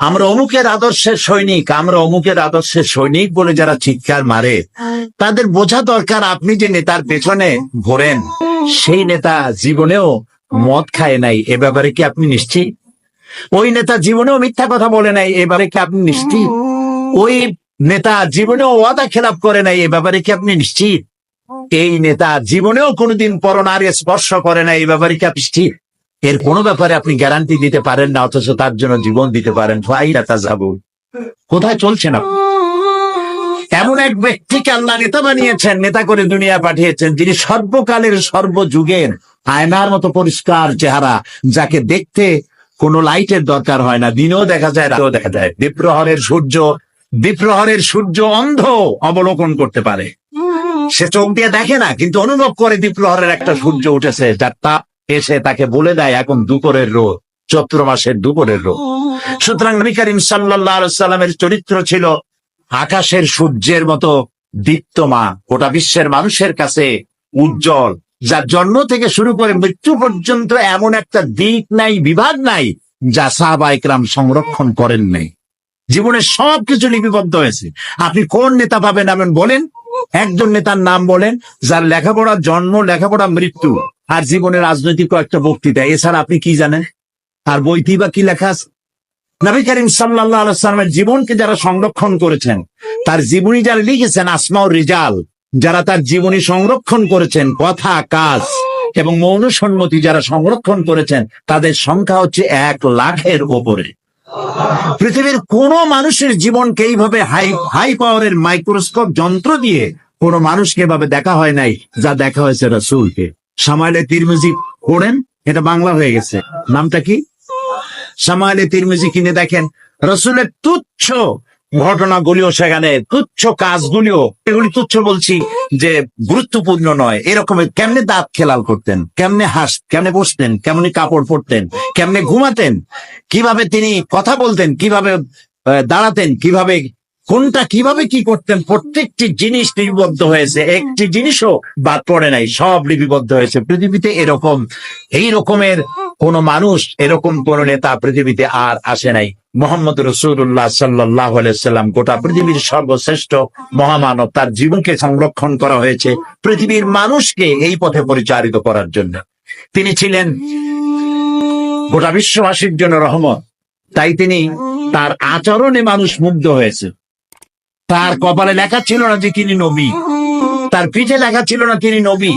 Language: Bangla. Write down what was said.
আমরা অমুকের আদর্শের সৈনিক আমরা অমুকের আদর্শের সৈনিক বলে যারা চিৎকার মারে তাদের বোঝা দরকার আপনি যে নেতার পেছনে ঘোরেন সেই নেতা জীবনেও মদ খায় নাই এ ব্যাপারে কি আপনি নিশ্চিত? ওই নেতা জীবনেও মিথ্যা কথা বলে নাই এবারে কি আপনি নিশ্চিত? ওই নেতা জীবনেও ওয়াদা খেলাপ করে নাই এ ব্যাপারে কি আপনি নিশ্চিত? এই নেতা জীবনেও কোনোদিন পরনারী স্পর্শ করে নাই এই ব্যাপারে কি আপনি নিশ্চিত? এর কোনো ব্যাপারে আপনি গ্যারান্টি দিতে পারেন না, অথচ তার জন্য জীবন দিতে পারেন। কোথায় চলছেন আপনি? এমন এক ব্যক্তিকে আল্লাহ নেতা বানিয়েছেন, নেতা করে দুনিয়া পাঠিয়েছেন, যিনি সর্বকালের সর্বযুগের আয়নার মতো পরিষ্কার চেহারা, যাকে দেখতে কোনো লাইটের দরকার হয় না, দিনেও দেখা যায়, রাতেও দেখা যায়। বিপ্রহরের সূর্য বিপ্রহরের সূর্য অন্ধ অবলোকন করতে পারে। সে চোখ দিয়ে দেখে না, কিন্তু অনুভব করে বিপ্রহরের একটা সূর্য উঠেছে, যার তাপ এসে তাকে বলে দেয়, এখন দুপুরের রোদ, চৈত্র মাসের দুপুরের রোদ। সুতরাং নবী করিম সাল্লাহ সাল্লামের চরিত্র ছিল আকাশের সূর্যের মতো দীপ্তমা, গোটা বিশ্বের মানুষের কাছে উজ্জ্বল, যার জন্ম থেকে শুরু করে মৃত্যু পর্যন্ত এমন একটা দিক নাই, বিভাগ নাই, যা সাহাবা ইকরাম সংরক্ষণ করেন নাই। জীবনের সবকিছু লিপিবদ্ধ হয়েছে। আপনি কোন নেতা পাবেন এমন বলেন? একজন নেতার নাম বলেন, যার লেখাপড়া জন্ম, লেখাপড়া মৃত্যু। আর জীবনের রাজনৈতিক কয়েকটা বক্তৃতা। এছাড়া আপনি কি জানেন? আর বইটি বা কি লেখা নবী করিম সাল্লাহ আলাইসালামের জীবনকে যারা সংরক্ষণ করেছেন, তার জীবনী যারা লিখেছেন, আসমাউ রিজাল, যারা তার জীবনী সংরক্ষণ করেছেন, কথা, কাজ এবং মৌন সম্মতি যারা সংরক্ষণ করেছেন, তাদের সংখ্যা হচ্ছে এক লাখের ওপরে। পৃথিবীর কোন মানুষের জীবনকে এইভাবে হাই হাই পাওয়ারের মাইক্রোস্কোপ যন্ত্র দিয়ে কোন মানুষকে এভাবে দেখা হয় নাই, যা দেখা হয়েছে রসুলকে। সামাইলে তিরমিজি পড়েন, এটা বাংলা হয়ে গেছে। নামটা কি? সামাইলে তিরমিজি কিনে দেখেন, রসুলের তুচ্ছ ঘটনাগুলিও সেখানে, তুচ্ছ কাজগুলিও, এগুলি তুচ্ছ বলছি যে গুরুত্বপূর্ণ নয়। এরকম কেমনে দাঁত খেলাল করতেন, কেমনে হাস, কেমনে বসতেন, কেমনে কাপড় পরতেন, কেমনে ঘুমাতেন, কীভাবে তিনি কথা বলতেন, কীভাবে দাঁড়াতেন, কীভাবে কোনটা কীভাবে কি করতেন? প্রত্যেকটি জিনিস লিপিবদ্ধ হয়েছে। একটি জিনিসও বাদ পড়ে নাই সব লিপিবদ্ধ হয়েছে। পৃথিবীতে এরকম এই রকমের কোন মানুষ এরকম কোন নেতা পৃথিবীতে আর আসে নাই। মোহাম্মদ রসুল্লাহ সাল্লাহ সাল্লাম গোটা পৃথিবীর সর্বশ্রেষ্ঠ মহামানব তার জীবনকে সংরক্ষণ করা হয়েছে পৃথিবীর মানুষকে এই পথে পরিচালিত করার জন্য। তিনি ছিলেন গোটা বিশ্ববাসীর জন্য রহমত। তাই তিনি তার আচরণে মানুষ মুগ্ধ হয়েছে। তার কপালে লেখা ছিল না যে তিনি নবী। তার পিঠে লেখা ছিল না তিনি নবী।